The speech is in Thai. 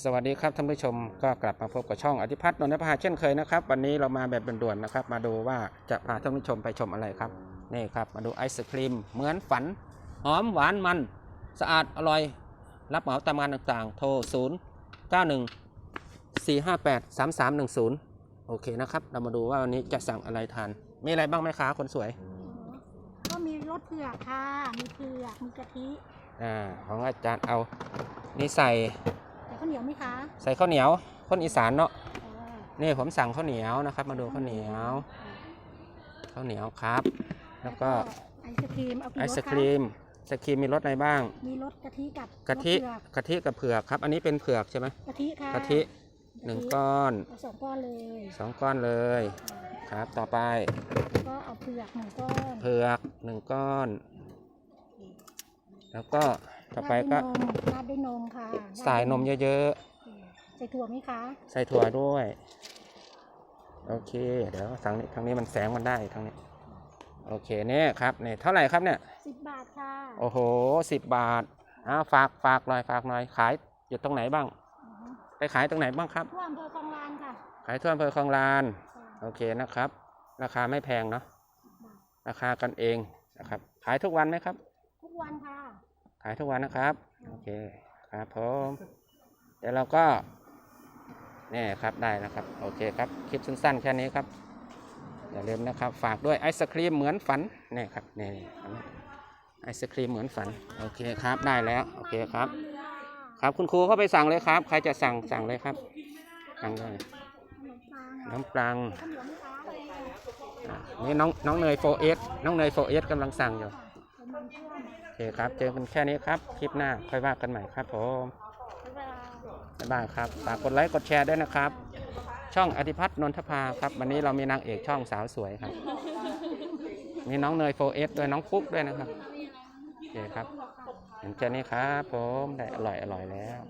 สวัสดีครับท่านผู้ชมก็กลับมาพบกับช่องอธิพัฒน์นนทภาเช่นเคยนะครับ วันนี้เรามาแบบด่วนๆนะครับ มาดูว่าจะพาท่านผู้ชมไปชมอะไรครับนี่ครับ มาดูไอศครีมเหมือนฝัน หอมหวานมัน สะอาดอร่อย รับเหมาตามงานต่างๆ โทร 0 9 1 4 5 8 3 3 1 0 โอเคนะครับ เรามาดูว่าวันนี้จะสั่งอะไรทาน มีอะไรบ้างไหมคะคนสวย ก็มีรสเผือกค่ะ มีเผือกมีกะทิอ่าของอาจารย์เอานี่ใส่ ไหมคะใส่ข้าวเหนียวคนอีสานเนาะอ่านี่ผมสั่งข้าวเหนียวนะครับ มาดูข้าวเหนียวข้าวเหนียวครับ แล้วก็ไอศครีมเอากี่ไอรสศคะครีมไอศครีมมีรสอะไรบ้าง มีรสกะทิกับกะทิรสเผือกกะทิกับเผือกครับ อันนี้เป็นเผือกใช่ไหมกะทิค่ะกะทิหนึ่งก้อนเอาสองก้อนเลยสองก้อนเลยครับต่อไปแล้วก็เอาเผือกหนึ่งก้อนเผือกหนึ่งก้อน แล้วก็ ต่อไปก็ราดด้วยนมค่ะใส่นมเยอะใส่ถั่วไหมคะๆใส่ถั่วด้วย โอเค เดี๋ยวทางนี้ทางนี้มันแสงมันได้ทางนี้ โอเคเนี่ยครับเนี่ยเท่าไหร่ครับเนี่ยสิบบาทค่ะ โอ้โหสิบบาทอ้าวฝากฝากหน่อยฝากหน่อยขายอยู่ตรงไหนบ้างอือฮึไปขายตรงไหนบ้างครับทั่วอำเภอคลองลานค่ะ ขายทั่วอำเภอคลองลานค่ะโอเคนะครับ ราคาไม่แพงเนาะบาทราคากันเองนะครับ ขายทุกวันไหมครับ ทุกวันค่ะ ขายทุกวันนะครับโอเคครับผมเดี๋ยวเราก็นี่ครับได้แล้วครับโอเคครับคลิปสั้นๆ แค่นี้ครับอย่าลืมนะครับฝากด้วยไอศครีมเหมือนฝันนี่ครับนี่ไอศครีมเหมือนฝันโอเคครับได้แล้วโอเคครับ ครับคุณครูเข้าไปสั่งเลยครับ ใครจะสั่งสั่งเลยครับสั่งเลยขนมปังน้ำปรังข้าวเหนียวไหมคะอะนี่น้องน้องเนยโฟเอสน้องเนยโฟเอสกำลังสั่งอยู่เป็นมัน เพื่อนโอเคครับ เจอกันแค่นี้ครับ คลิปหน้าค่อยว่ากันใหม่ครับผมบ๊ายบายบ๊ายบายครับ ฝากกดไลค์กดแชร์ด้วยนะครับ ช่องอธิพัฒน์นนทภาครับ วันนี้เรามีนางเอกช่องสาวสวยครับ มีน้องเนยโฟเอสด้วยน้องปุ๊กด้วยนะครับโอเคครับเห็นแค่นี้ครับผม ได้อร่อยอร่อยแล้ว